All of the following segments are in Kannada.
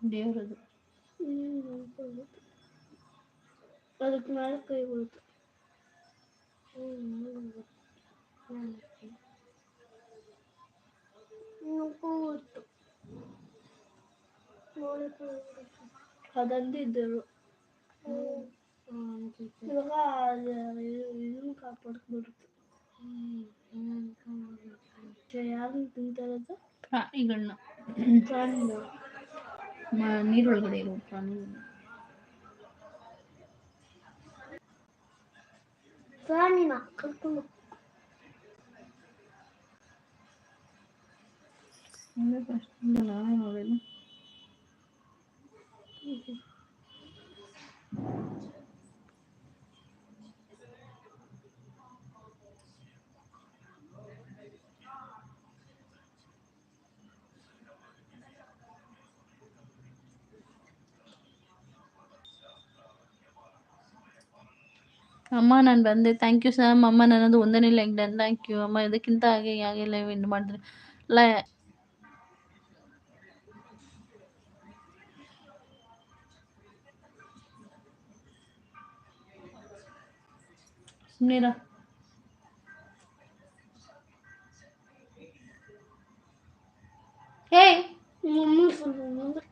ದೇವ್ರದು ಅದಕ್ಕೆ ಮೇಲೆ ಕೈ ಹೋಯ್ತು ಹೋಯ್ತು ಅದಂದಿದ್ದರು ಪ್ರಾಣಿಗಳನ್ನ ಪ್ರಾಣಿನ ನೀರೊಳಗಡೆ ಇರೋ ಪ್ರಾಣಿಗಳನ್ನ ಪ್ರಾಣಿನ ಕರ್ಕೊಂಡು ನಾನೇ ನೋಡಿಲ್ಲ ಅಮ್ಮ, ನಾನು ಬಂದೆ. ಥ್ಯಾಂಕ್ ಯು ಸರ್ ಅಮ್ಮ, ನನ್ನದು ಒಂದನೇ ಲೈಕ್ ಡನ್ ಥ್ಯಾಂಕ್ ಯು ಅಮ್ಮ, ಇದಕ್ಕಿಂತ ಹಾಗೆ ಹಾಗೆ ಲೈವ್ ಎಂಡ್ ಮಾಡಿದ್ರೆ. ಲೈ ಸುಮ್ಮನಿರ ಹೇ ಮಮ್ಮಿ ಫುಲ್ ಮುಂದೆ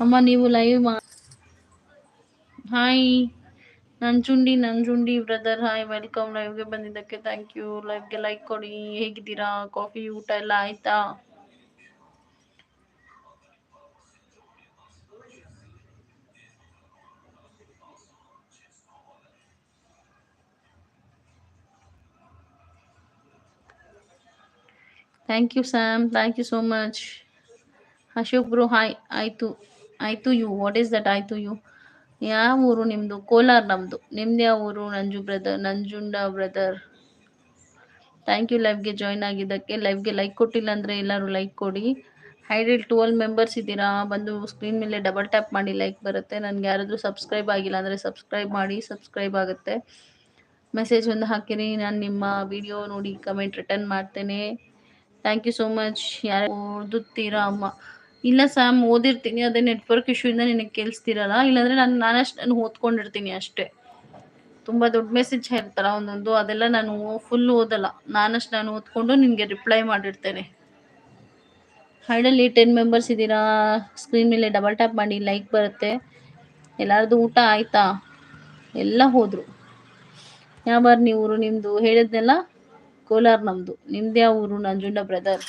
ಅಮ್ಮ ನೀವು ಲೈವ್ ಮಾ hi Nanjundi Nanjundi brother hi welcome ಲೈವ್ಗೆ ಬಂದಿದ್ದಕ್ಕೆ ಥ್ಯಾಂಕ್ ಯು ಲೈವ್ಗೆ ಲೈಕ್ ಕೊಡಿ ಹೇಗಿದ್ದೀರಾ ಕಾಫಿ ಊಟ ಎಲ್ಲ ಆಯ್ತಾ thank you Sam thank you so much Ashok bro hi ಆಯಿತು ಆಯಿತು ಯು ವಾಟ್ ಈಸ್ ದಟ್ ಆಯಿತು ಯು ಯಾವ ಊರು ನಿಮ್ಮದು ಕೋಲಾರ ನಮ್ಮದು ನಿಮ್ದು ಯಾವ ಊರು Nanju brother Nanjunda brother thank you ಲೈವ್ಗೆ join ಆಗಿದ್ದಕ್ಕೆ. ಲೈವ್ಗೆ ಲೈಕ್ ಕೊಟ್ಟಿಲ್ಲ ಅಂದರೆ ಎಲ್ಲರೂ ಲೈಕ್ ಕೊಡಿ. ಹೈಡೆಲ್ ಟ್ವೆಲ್ ಮೆಂಬರ್ಸ್ ಇದ್ದೀರಾ? ಬಂದು ಸ್ಕ್ರೀನ್ ಮೇಲೆ ಡಬಲ್ ಟ್ಯಾಪ್ ಮಾಡಿ ಲೈಕ್ ಬರುತ್ತೆ. ನನಗೆ ಯಾರಾದರೂ ಸಬ್ಸ್ಕ್ರೈಬ್ ಆಗಿಲ್ಲ ಅಂದರೆ ಸಬ್ಸ್ಕ್ರೈಬ್ ಮಾಡಿ ಸಬ್ಸ್ಕ್ರೈಬ್ ಆಗುತ್ತೆ. ಮೆಸೇಜ್ ಒಂದು ಹಾಕಿರಿ. ನಾನು ನಿಮ್ಮ ವಿಡಿಯೋ ನೋಡಿ ಕಮೆಂಟ್ ರಿಟರ್ನ್ ಮಾಡ್ತೇನೆ. ಥ್ಯಾಂಕ್ ಯು ಸೋ ಮಚ್ ಯಾರು ಓದುತ್ತೀರಾ ಅಮ್ಮ? ಇಲ್ಲ ಸ್ಯಾಮ್ ಓದಿರ್ತೀನಿ. ಅದೇ ನೆಟ್ವರ್ಕ್ ಇಶ್ಯೂ ಇಂದ ನಿನಗೆ ಕೇಳಿಸ್ತಿರಲ್ಲ? ಇಲ್ಲಾಂದ್ರೆ ನಾನು, ನಾನಷ್ಟು, ನಾನು ಓದ್ಕೊಂಡಿರ್ತೀನಿ ಅಷ್ಟೇ. ತುಂಬ ದೊಡ್ಡ ಮೆಸೇಜ್ ಹೇಳ್ತಾರ ಒಂದೊಂದು. ಅದೆಲ್ಲ ನಾನು ಫುಲ್ ಓದಲ್ಲ. ನಾನಷ್ಟು ನಾನು ಓದ್ಕೊಂಡು ನಿನಗೆ ರಿಪ್ಲೈ ಮಾಡಿರ್ತೇನೆ. ಹೈಡಲ್ಲಿ ಟೆನ್ ಮೆಂಬರ್ಸ್ ಇದ್ದೀರಾ ಸ್ಕ್ರೀನ್ ಮೇಲೆ ಡಬಲ್ ಟ್ಯಾಪ್ ಮಾಡಿ ಲೈಕ್ ಬರುತ್ತೆ. ಎಲ್ಲರದು ಊಟ ಆಯಿತಾ? ಎಲ್ಲ ಹೋದರು. ಯಾವ ನೀವು ಊರು ನಿಮ್ಮದು ಹೇಳಿದ್ನೆಲ್ಲ? ಕೋಲಾರ ನಮ್ಮದು ನಿಮ್ದು ಯಾವ ಊರು ನಂಜುಂಡ ಬ್ರದರ್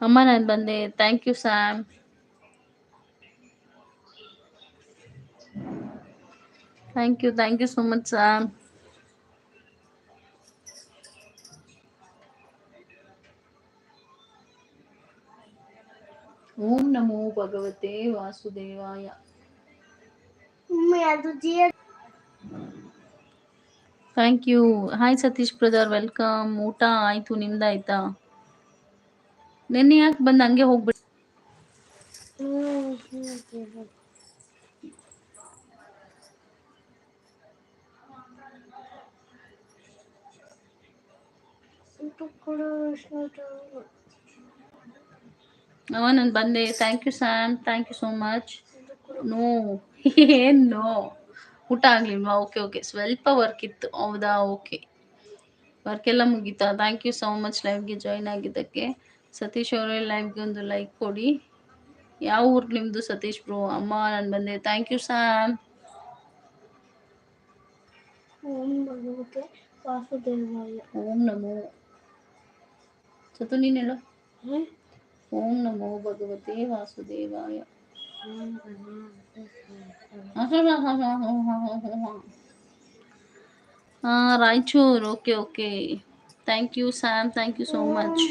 ಅಮ್ಮ ನಾನು ಬಂದೆ thank you Sam thank you thank you so much Sam ಓಂ ನಮೋ ಭಗವತೆ ವಾಸುದೇವಾಯ ಮಮ್ಮಿ ಅದು ಜಿಯ thank you hi Satish brother welcome ಊಟ ಆಯ್ತು ನಿಮ್ದಾಯ್ತಾ ನಿನ್ನೆ ಯಾಕೆ ಬಂದು ಹಂಗೆ ಹೋಗ್ಬಿಟ್ಟು ಹ್ಮ್ ಹ್ಮ್ ಹ್ಮ್. ಇದು ಕೂಡ ಇಷ್ಟ ಅವ ನಾನು ಬಂದೆ thank you Sam thank you so much no ಏನು ನೋ ಊಟ ಆಗ್ಲಿಲ್ವಾ? ಓಕೆ ಓಕೆ ಸ್ವಲ್ಪ ವರ್ಕ್ ಇತ್ತು. ಹೌದಾ? ಓಕೆ ವರ್ಕ್ ಎಲ್ಲ ಮುಗೀತಾ? ಥ್ಯಾಂಕ್ ಯು ಸೋ ಮಚ್ ಲೈವ್ಗೆ ಜಾಯ್ನ್ ಆಗಿದ್ದಕ್ಕೆ. ಸತೀಶ್ ಅವರೇ ಲೈವ್ಗೆ ಒಂದು ಲೈಕ್ ಕೊಡಿ. ಯಾವ ಊರು ನಿಮ್ಮದು ಸತೀಶ್ ಬ್ರೋ ಅಮ್ಮ ನಾನು ಬಂದೆ. ಥ್ಯಾಂಕ್ ಯು ಸ್ಯಾಮ್ ಓಂ ನಮೋ. ಸತು ನೀನು ಹೇಳು? ಓಂ ನಮೋ ಭಗವತೆ ವಾಸುದೇವಾಯ. Raichur, okay okay. Thank you Sam thank you so much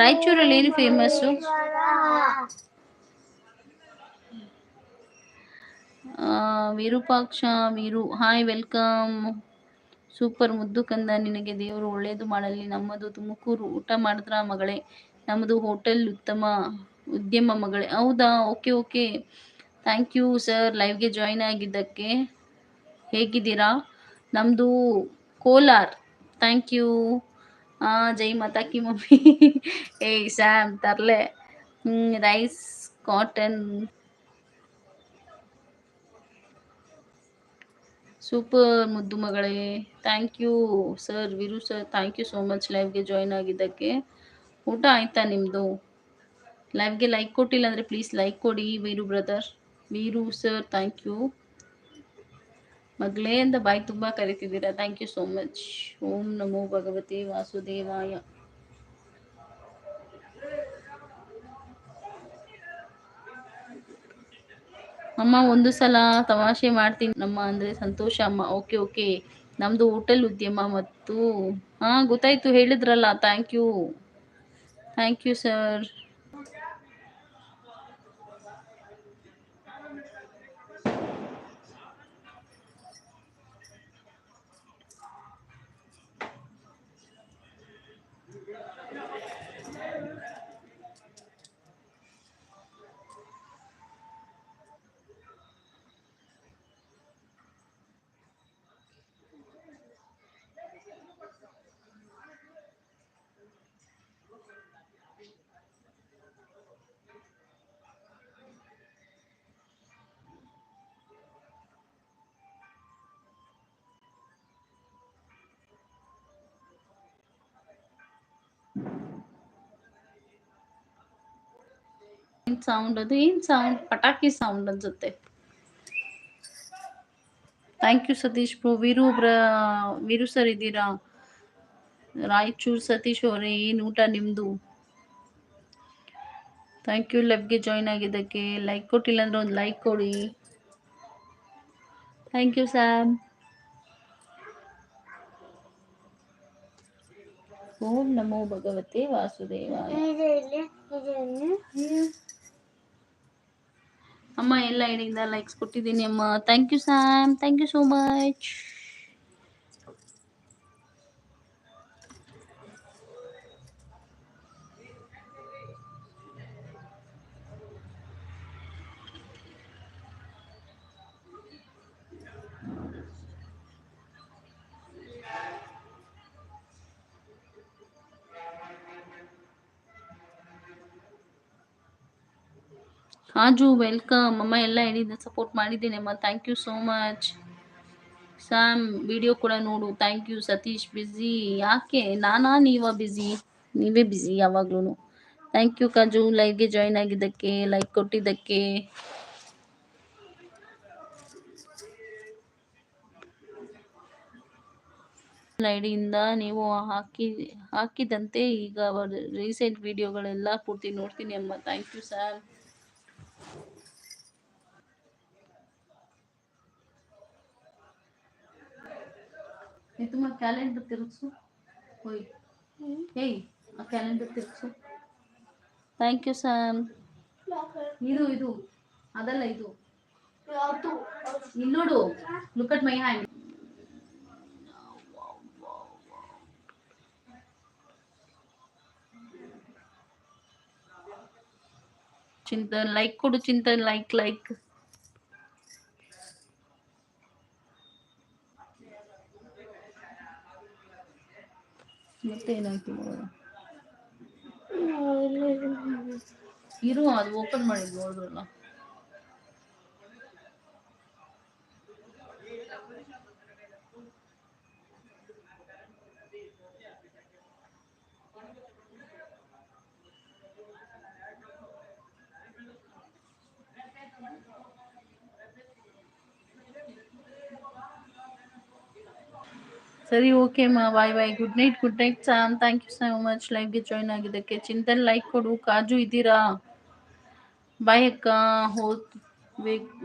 ರಾಯಚೂರಲ್ಲಿ ಏನು famous Virupaksha, Veeru hi welcome super ಮುದ್ದು ಕಂದ, ನಿನಗೆ ದೇವರು ಒಳ್ಳೇದು ಮಾಡಲಿ. ನಮ್ಮದು ತುಮಕೂರು ಊಟ ಮಾಡಿದ್ರ ಮಗಳೇ? ನಮ್ಮದು ಹೋಟೆಲ್ ಉತ್ತಮ ಉದ್ಯಮ ಮಗಳೇ. ಹೌದಾ? Okay okay. Thank you sir ಲೈವ್ಗೆ join ಆಗಿದ್ದಕ್ಕೆ ಹೇಗಿದ್ದೀರಾ? ನಮ್ಮದು ಕೋಲಾರ್. ಥ್ಯಾಂಕ್ ಯು ಹಾಂ ಜೈ ಮಾತಾ ಕಿ ಮಮ್ಮಿ. ಏಯ್ ಸ್ಯಾಮ್ ತರ್ಲೆ. ರೈಸ್ ಕಾಟನ್ ಸೂಪರ್ ಮುದ್ದು ಮಗಳೇ. Thank you sir Viru sir thank you so much ಲೈವ್ಗೆ join ಆಗಿದ್ದಕ್ಕೆ. ಊಟ ಆಯ್ತಾ ನಿಮ್ಮದು ಲೈವ್ಗೆ ಲೈಕ್ ಕೊಟ್ಟಿಲ್ಲ ಅಂದ್ರೆ ಪ್ಲೀಸ್ ಲೈಕ್ ಕೊಡಿ Veeru brother Veeru sir thank you ಮಗಳೇ ಅಂತ ಬಾಯಿ ತುಂಬ ಕರಿತಿದ್ದೀರಾ? ಥ್ಯಾಂಕ್ ಯು ಸೋ ಮಚ್ ಓಂ ನಮೋ ಭಗವತಿ ವಾಸುದೇವಾಯ. ಅಮ್ಮ, ಒಂದು ಸಲ ತಮಾಷೆ ಮಾಡ್ತೀನಿ. ನಮ್ಮ ಅಂದರೆ ಸಂತೋಷ ಅಮ್ಮ. ಓಕೆ ಓಕೆ ನಮ್ಮದು ಹೋಟೆಲ್ ಉದ್ಯಮ ಮತ್ತು, ಹಾ, ಗೊತ್ತಾಯ್ತು. ಹೇಳಿದ್ರಲ್ಲ thank you Thank you, sir. Sound ಅದು ಏನ್ ಸೌಂಡ್ ಪಟಾಕಿ ಸೌಂಡ್ ಅನ್ಸುತ್ತೆ thank you Satish bro Veeru bro Veeru sir ಇದ್ದೀರಾ ರಾಯಚೂರ್ ಸತೀಶ್ ಅವರೇ ಏನ್ ಊಟ ನಿಮ್ದು ಥ್ಯಾಂಕ್ ಯು ಲೆಬ್ಗೆ ಜಾಯಿನ್ ಆಗಿದ್ದಕ್ಕೆ ಲೈಕ್ ಕೊಟ್ಟಿಲ್ಲ ಅಂದ್ರೆ ಒಂದು ಲೈಕ್ ಕೊಡಿ ಥ್ಯಾಂಕ್ ಯು ಸ್ಯಾಮ್ ಓಂ ನಮೋ ಭಗವತೆ ವಾಸುದೇವಾಯ ಅಮ್ಮ ಎಲ್ಲ ಐಡಿಯಿಂದ ಲೈಕ್ಸ್ ಕೊಟ್ಟಿದ್ದೀನಿ ಅಮ್ಮ. Thank you Sam thank you so much Kaju welcome. ಅಮ್ಮ ಎಲ್ಲ ಹೇಳಿದ್ದೆ ಸಪೋರ್ಟ್ ಮಾಡಿದ್ದೀನಿ ಅಮ್ಮ. Thank you so much Sam video ಕೂಡ ನೋಡು. Thank you Satish. ಬ್ಯುಸಿ ಯಾಕೆ? ನಾನಾ ನೀವ ಬ್ಯುಸಿ ನೀವೇ ಬ್ಯುಸಿ ಯಾವಾಗ್ಲೂ ಥ್ಯಾಂಕ್ ಯು ಕಾಜು. ಲೈವ್ಗೆ ಜಾಯಿನ್ ಆಗಿದ್ದಕ್ಕೆ ಲೈಕ್ ಕೊಟ್ಟಿದ್ದಕ್ಕೆ. ಐಡಿಯಿಂದ ನೀವು ಹಾಕಿ, ಹಾಕಿದಂತೆ ಈಗ ರೀಸೆಂಟ್ ವಿಡಿಯೋಗಳೆಲ್ಲ ಪೂರ್ತಿ ನೋಡ್ತೀನಿ ಅಮ್ಮ. ಥ್ಯಾಂಕ್ ಯು ಸ್ಯಾಮ್ ಏ ತುಂಬ ಕ್ಯಾಲೆಂಡರ್ ತಿರುಗಿಸು ಹೋಯ್ ಏಯ್ ಆ ಕ್ಯಾಲೆಂಡರ್ ತಿರುಗಿಸು ಥ್ಯಾಂಕ್ ಯು ಸ್ಯಾಮ್ ಇದು ಇದು ಅದಲ್ಲ ಇದು ಯಾವುದು ಇಲ್ಲಿ ನೋಡು look at my hand Chintan like ಕೊಡು ಚಿಂತನ್ ಲೈಕ್ ಲೈಕ್ ಮತ್ತೆ ಏನಾಯ್ತು ನೋಡೋಣ ಇರು ಅದು ಓಪನ್ ಮಾಡಿದ್ ನೋಡಿದ್ರಲ್ಲ. ಸರಿ ಓಕೆ ಮಾ bye bye good night good night Sam thank you so much ಲೈವ್ಗೆ join ಆಗಿದ್ದಕ್ಕೆ ಚಿಂತನ್ ಲೈಕ್ ಕೊಡು ಕಾಜು ಇದ್ದೀರಾ ಬಾಯ್ ಅಕ್ಕ ಹೋದ್ ಬೇಕು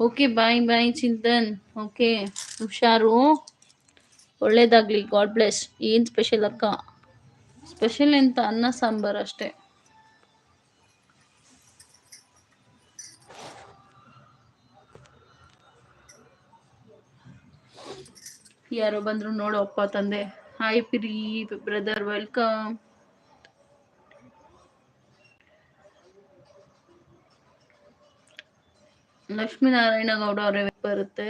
okay bye bye Chintan okay ಹುಷಾರು ಒಳ್ಳೇದಾಗ್ಲಿ ಗಾಡ್ ಬ್ಲೆಸ್ ಏನು ಸ್ಪೆಷಲ್ ಅಕ್ಕ ಸ್ಪೆಷಲ್ ಎಂತ ಅನ್ನ ಸಾಂಬಾರ್ ಅಷ್ಟೇ ಯಾರೋ ಬಂದ್ರು ನೋಡು ಅಪ್ಪ ತಂದೆ. ಹಾಯ್ ಪ್ರೀ ಬ್ರದರ್ ವೆಲ್ಕಮ್ ಲಕ್ಷ್ಮೀನಾರಾಯಣ ಗೌಡ ಅವರೇ ಬರುತ್ತೆ.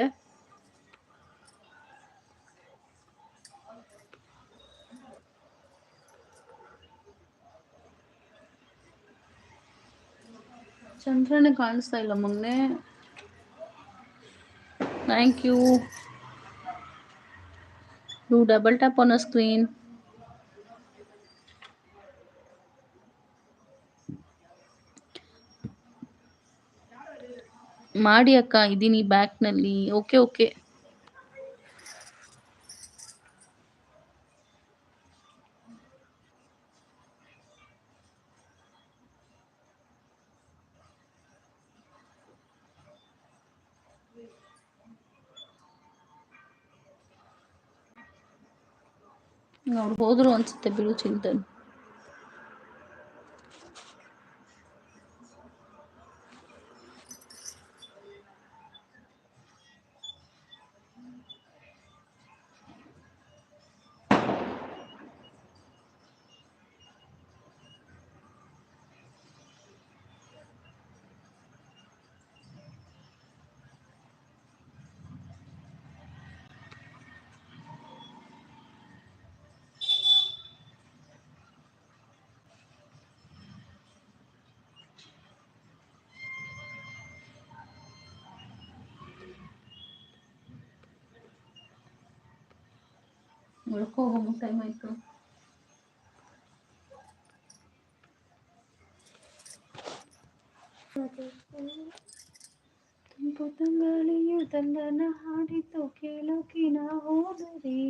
ಚಂದ್ರನೇ ಕಾಣಿಸ್ತಾ ಇಲ್ಲ ಮೊನ್ನೆ. Thank you Do double tap on a screen. ಮಾಡಿ ಅಕ್ಕ ಇದ್ದೀನಿ ಬ್ಯಾಕ್ನಲ್ಲಿ ಓಕೆ ಓಕೆ ಅವ್ರು ಹೋದ್ರು ಅನ್ಸುತ್ತೆ ಬಿಡು ಚಿಂತನ್. ಉಳ್ಕೋ ಹೋಗೋ ಟೈಮ್ ಆಯ್ತು ತಂಪು ತಂಗಾಳಿಯು ತಂದನ ಹಾಡಿತು ಕೇಳೋಕೆ ನಾ ಹೋದರೆ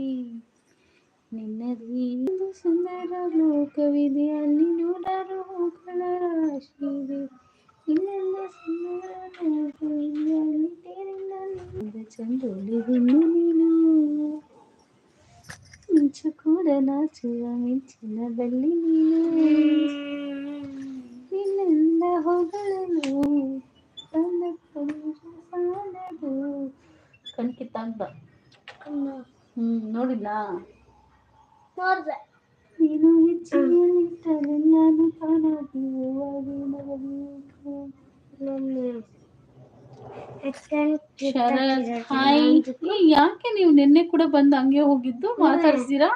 ನಿನ್ನದೇ ಒಂದು ಸುಂದರ ಲೋಕವಿದೆ ಅಲ್ಲಿ ನೂರಾರು ಹೂಗಳ ರಾಶಿಯಿದೆ ಇನ್ನೊಂದು ಸುಂದರ ಲೋಕವಿದೆ ಅಲ್ಲಿ ತೇರಿನ ನಿಂದ ಚಂದೊಲಿದಿನ್ನು ನೀನು ಮಿಂಚು ಕೂಡ ನಾಚುವ ಮಿಂಚಿನದಲ್ಲಿ ನೀನು ನಿನ್ನಿಂದ ಹೊಗಳಲು ತನ್ನ ಕೊಂಚ ಸಾಲದು ಕಣ್ಕಿತ್ತಾಗ್ದ ಹ್ಮ್ ನೋಡಿಲ್ಲ ನೋಡ್ದೆ ನೀನು ಹೆಚ್ಚಿಗೆ ನಿಂತರೆಲ್ಲಾನು ತಾನಾಗಿ ಹೂವಾಗಿ ನಗಬೇಕು. ಶರತ್ ಹಾಯ್ ಯಾಕೆ ನೀವು ನಿನ್ನೆ ಕೂಡ ಬಂದು ಹಂಗೆ ಹೋಗಿದ್ದು? ಮಾತಾಡ್ತೀರಾ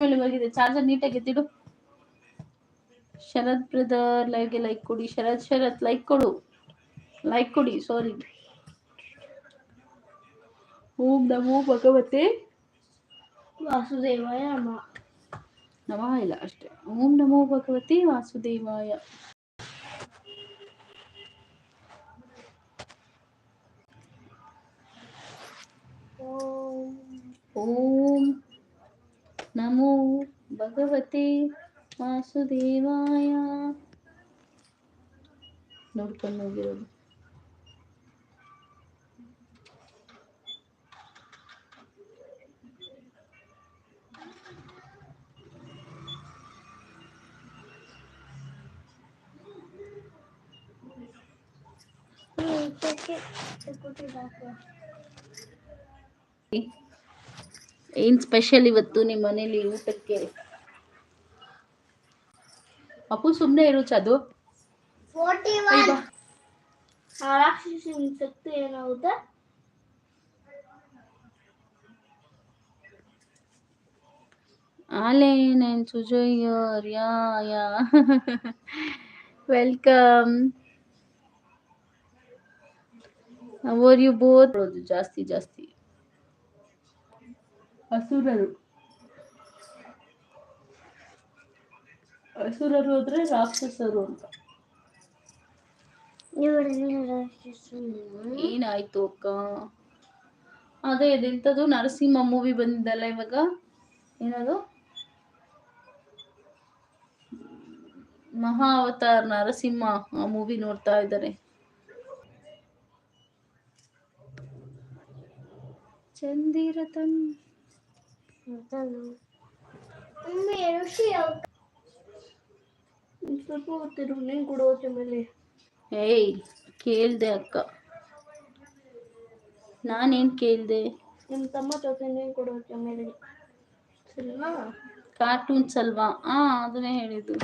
ಹೋಗಿದೆ. ಚಾರ್ಜರ್ ನೀಟಾಗಿ ಎತ್ತಿಡು. ಶರತ್ ಬ್ರದರ್ ಲೈವ್ಗೆ ಲೈಕ್ ಕೊಡಿ. ಶರತ್ ಶರತ್ ಲೈಕ್ ಕೊಡು. ಲೈಕ್ ಕೊಡಿ ಸಾರಿ ಓಂ ನಮೋ ಭಗವತೆ. ವಾಸುದೇವಾಯ ನಮ ನಮಃ ಇಲ್ಲ ಅಷ್ಟೇ. ಓಂ ನಮೋ ಭಗವತಿ ವಾಸುದೇವಾಯ. ಓಂ ನಮೋ ಭಗವತೆ ವಾಸುದೇವಾಯ ನೋಡ್ಕೊಂಡು ಹೋಗಿರೋದು ಏನ್ ಸ್ಪೆಷಲ್ ಇವತ್ತು ನಿಮ್ಮ ಮನೇಲಿ ಊಟಕ್ಕೆ? ಅಪ್ಪು ಸುಮ್ಮನೆ ಇರು ಚದು. ರಾಕ್ಷಸಿನ ಶಕ್ತಿ ಏನಾಗುತ್ತೆ ವೆಲ್ಕಮ್ Welcome. You both? ಜಾಸ್ತಿ ಜಾಸ್ತಿ. ಹಸುರರು ಅಸುರರು ಅಂದ್ರೆ ರಾಕ್ಷಸರು ಅಂತ. ಏನಾಯ್ತು ಅಕ್ಕ? ಅದೇ ಇದೆಂತದು ನರಸಿಂಹ ಮೂವಿ ಬಂದಿದ್ದಲ್ಲ ಇವಾಗ? ಏನದು? ಮಹಾ ಅವತಾರ್ ನರಸಿಂಹ ಆ ಮೂವಿ ನೋಡ್ತಾ ಇದ್ದಾರೆ. ಚಂದಿರ ತನ್ ಮಮ್ಮಿ ಋಷಿ ಸ್ವಲ್ಪ ಗೊತ್ತಿರು ನೀನು ಕೊಡು ಮೇಲೆ ಏಯ್ ಕೇಳ್ದೆ ಅಕ್ಕ ನಾನೇನ್ ಕೇಳ್ದೆ ನಿಮ್ಮ ತಮ್ಮ ಜೊತೆ ನೀನು ಕೊಡು ಮೇಲೆ ಸರಿನಾ ಕಾರ್ಟೂನ್ಸ್ ಅಲ್ವಾ ಆ ಅದನ್ನೇ ಹೇಳಿದ್ದು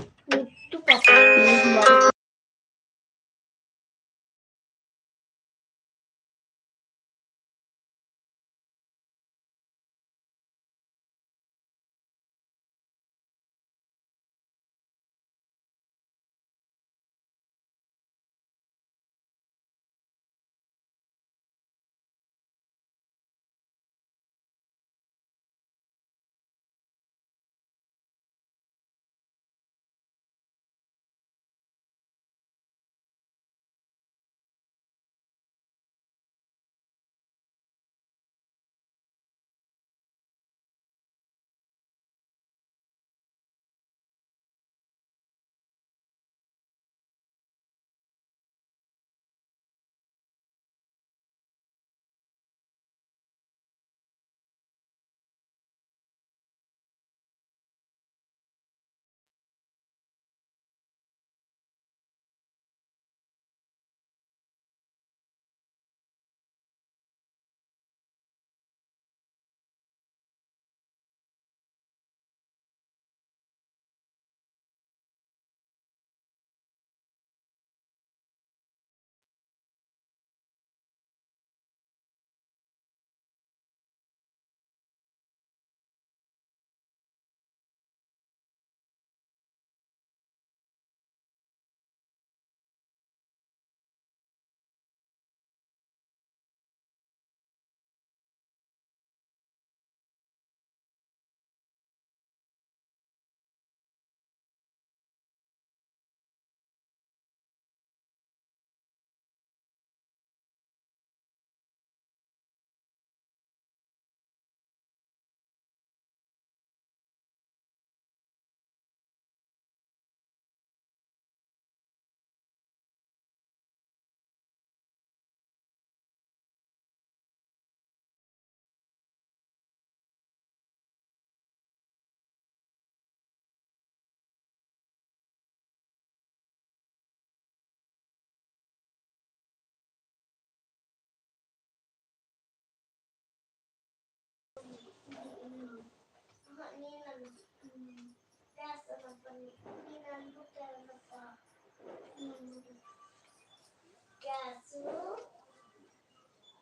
గ్యాసు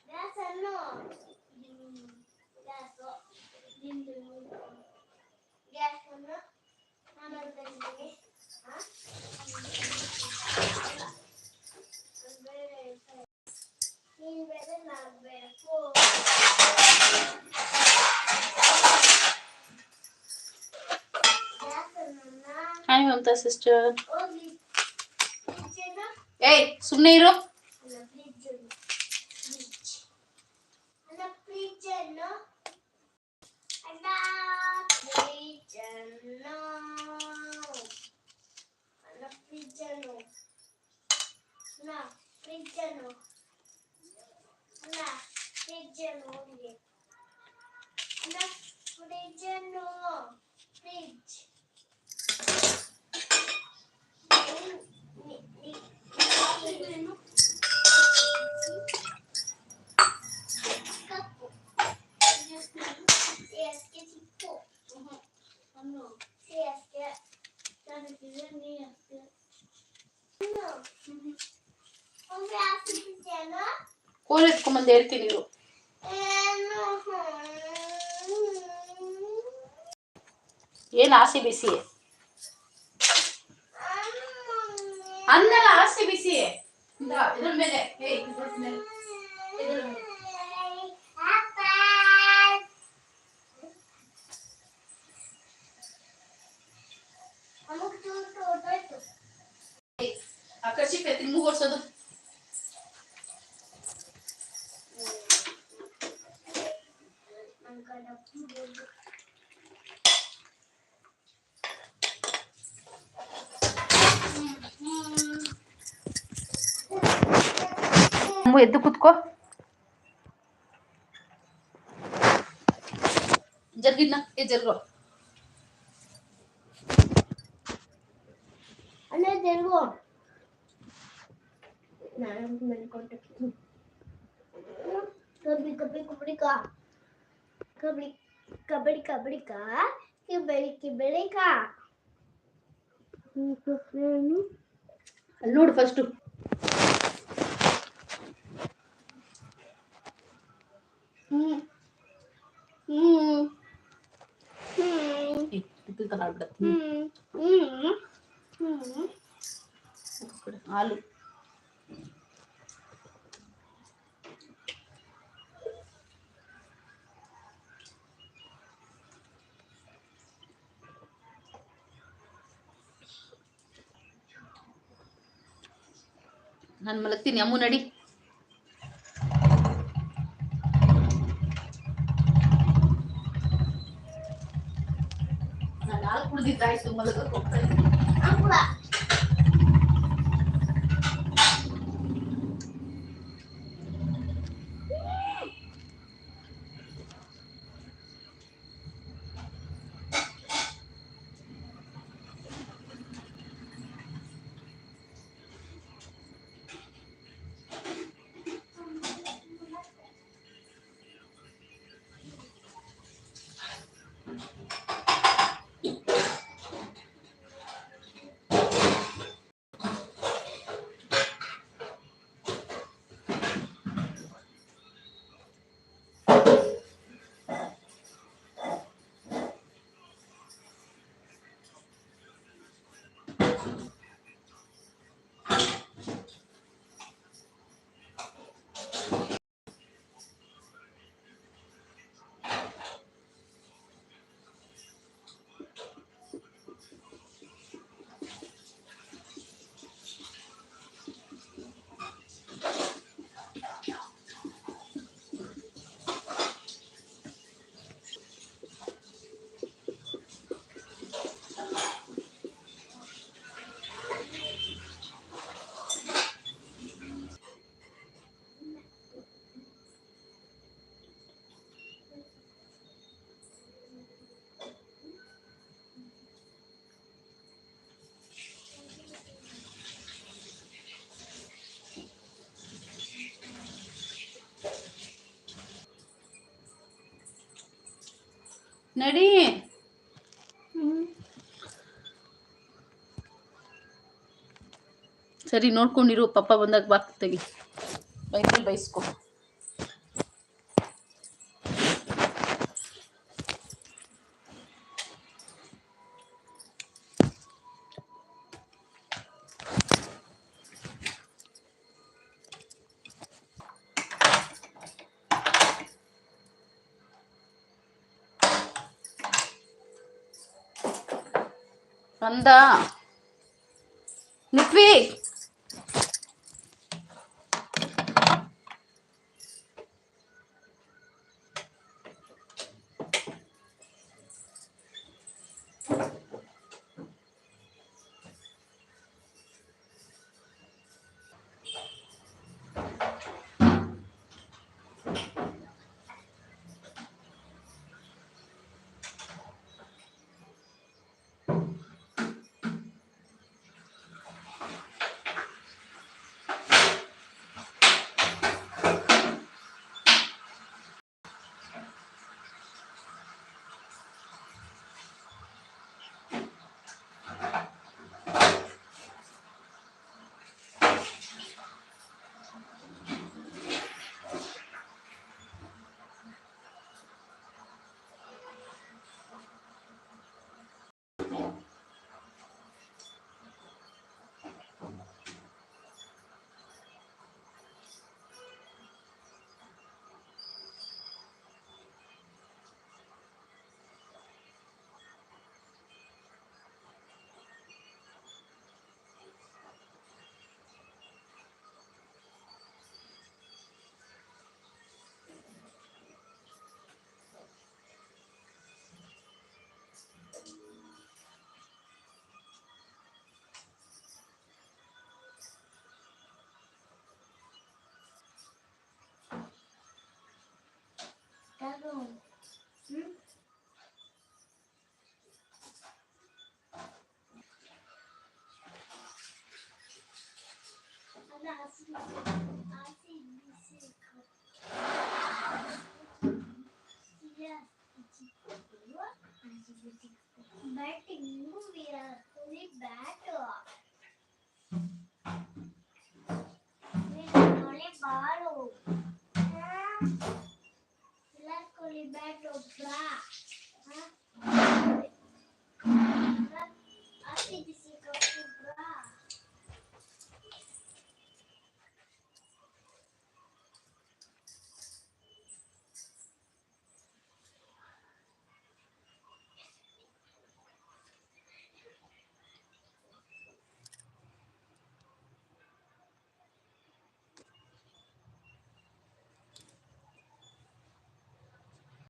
గ్యాస్ అన్ను గ్యాస్ నిండు గ్యాస్ అన్ను మనకి నేను వేరే నాకు వేరే ಹಾಯ್ ಮಮತಾ ಸಿಸ್ಟರ್ ಹೋಗ್ಲಿ ಫ್ರಿಜ್ಜನ್ನ ಏಯ್ ಸುಮ್ಮನೆ ಇರು ಅಲ್ಲ ಕೋಲ್ ಎತ್ಕೊಂಬಂದು ಹೇಳ್ತೀನಿ ಇರು ಏನು ಏನ್ ಆಸೆ ಬಿಸಿ ಅನ್ನಲ್ಲ ಆಸೆ ಬಿಸಿ ಇಂದ, ಇದ್ರ ಮೇಲೆ ಏಯ್ ಇದ್ರ ಮೇಲೆ शंभू एद्दू कुत्को జరిగిందా ఇది జరుగు అనే జరుగు కబడి కబడి కబడికా కబడి కబడి కబడికా కిబడి కిబడికా అల్లుడు ఫస్ట్ ಹಾಲು ನಾನು ಮಲಗ್ತೀನಿ ಅಮ್ಮು ನಡಿ ನಾನು ಹಾಲು ಕುಡ್ದಿದ್ದಾಯ್ತು ಮಲಗಕ್ಕೆ ಹೋಗ್ತಾ ಇದ್ದೀನಿ ನಡಿ. ಸರಿ ನೋಡ್ಕೊಂಡಿರು ಪಪ್ಪ ಬಂದಾಗ ಬಾಕ್ ತೆಗಿ. ಬೈಸಲ್ ಬೈಸ್ಕೊ. 간다. Tá bom. Hum? Batting movie, only bat. Only ball.